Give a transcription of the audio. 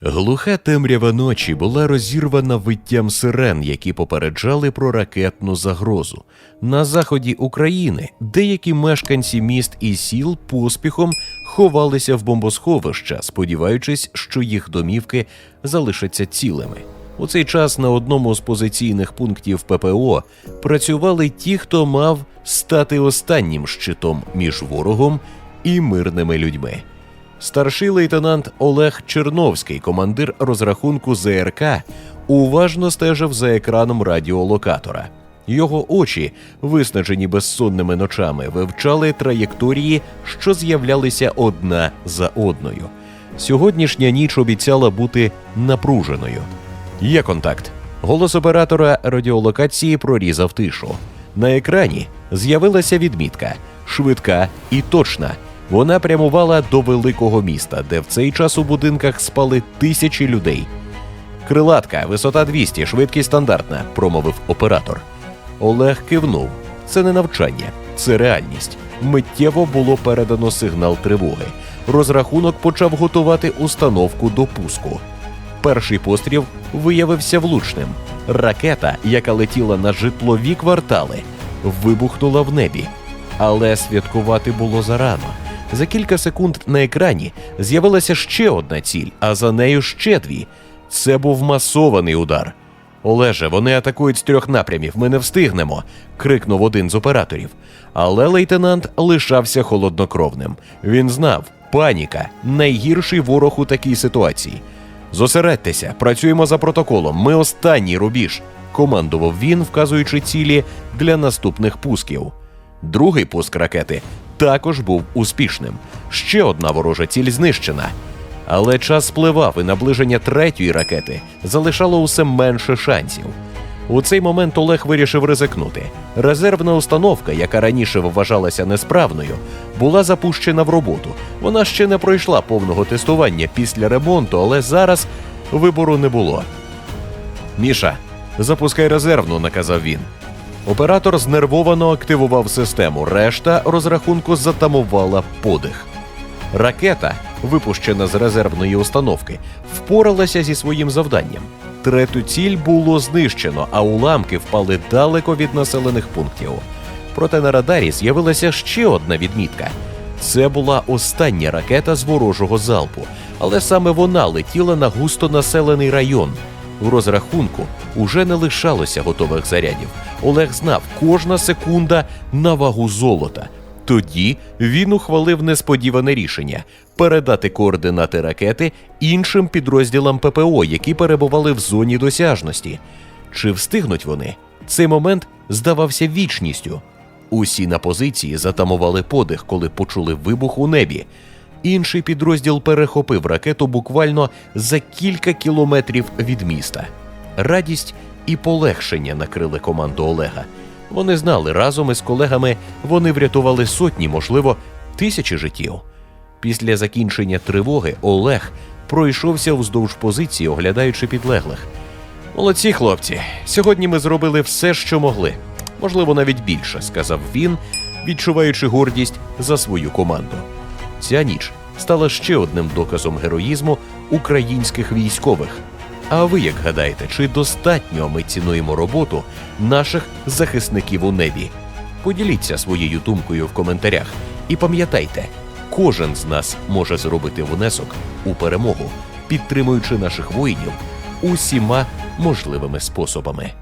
Глуха темрява ночі була розірвана виттям сирен, які попереджали про ракетну загрозу. На заході України деякі мешканці міст і сіл поспіхом ховалися в бомбосховища, сподіваючись, що їх домівки залишаться цілими. У цей час на одному з позиційних пунктів ППО працювали ті, хто мав стати останнім щитом між ворогом і мирними людьми. Старший лейтенант Олег Черновський, командир розрахунку ЗРК, уважно стежив за екраном радіолокатора. Його очі, виснажені безсонними ночами, вивчали траєкторії, що з'являлися одна за одною. Сьогоднішня ніч обіцяла бути напруженою. Є контакт. Голос оператора радіолокації прорізав тишу. На екрані з'явилася відмітка швидка і точна. Вона прямувала до великого міста, де в цей час у будинках спали тисячі людей. Крилатка, висота 200, швидкість стандартна, промовив оператор. Олег кивнув. Це не навчання, це реальність. Миттєво було передано сигнал тривоги. Розрахунок почав готувати установку до пуску. Перший постріл виявився влучним. Ракета, яка летіла на житлові квартали, вибухнула в небі. Але святкувати було зарано. За кілька секунд на екрані з'явилася ще одна ціль, а за нею ще дві. Це був масований удар. Олеже, вони атакують з трьох напрямів. Ми не встигнемо. крикнув один з операторів. Але лейтенант лишався холоднокровним. Він знав, паніка найгірший ворог у такій ситуації. Зосередьтеся, працюємо за протоколом. Ми останній рубіж, командував він, вказуючи цілі для наступних пусків. Другий пуск ракети також був успішним. Ще одна ворожа ціль знищена. Але час спливав, і наближення третьої ракети залишало усе менше шансів. У цей момент Олег вирішив ризикнути. Резервна установка, яка раніше вважалася несправною, була запущена в роботу. Вона ще не пройшла повного тестування після ремонту, але зараз вибору не було. Міша, запускай резервну, наказав він. Оператор знервовано активував систему. Решта розрахунку затамувала подих. Ракета, випущена з резервної установки, впоралася зі своїм завданням. Третю ціль було знищено, а уламки впали далеко від населених пунктів. Проте на радарі з'явилася ще одна відмітка. Це була остання ракета з ворожого залпу, але саме вона летіла на густонаселений район. У розрахунку уже не лишалося готових зарядів. Олег знав, кожна секунда на вагу золота. Тоді він ухвалив несподіване рішення передати координати ракети іншим підрозділам ППО, які перебували в зоні досяжності. Чи встигнуть вони? Цей момент здавався вічністю. Усі на позиції затамували подих, коли почули вибух у небі. Інший підрозділ перехопив ракету буквально за кілька кілометрів від міста. Радість і полегшення накрили команду Олега. Вони знали, разом із колегами вони врятували сотні, можливо, тисячі життів. Після закінчення тривоги Олег пройшовся вздовж позиції, оглядаючи підлеглих. Молодці, хлопці, сьогодні ми зробили все, що могли. Можливо, навіть більше, сказав він, відчуваючи гордість за свою команду. Ця ніч стала ще одним доказом героїзму українських військових. А ви як гадаєте, чи достатньо ми цінуємо роботу наших захисників у небі? Поділіться своєю думкою в коментарях і пам'ятайте, кожен з нас може зробити внесок у перемогу, підтримуючи наших воїнів усіма можливими способами.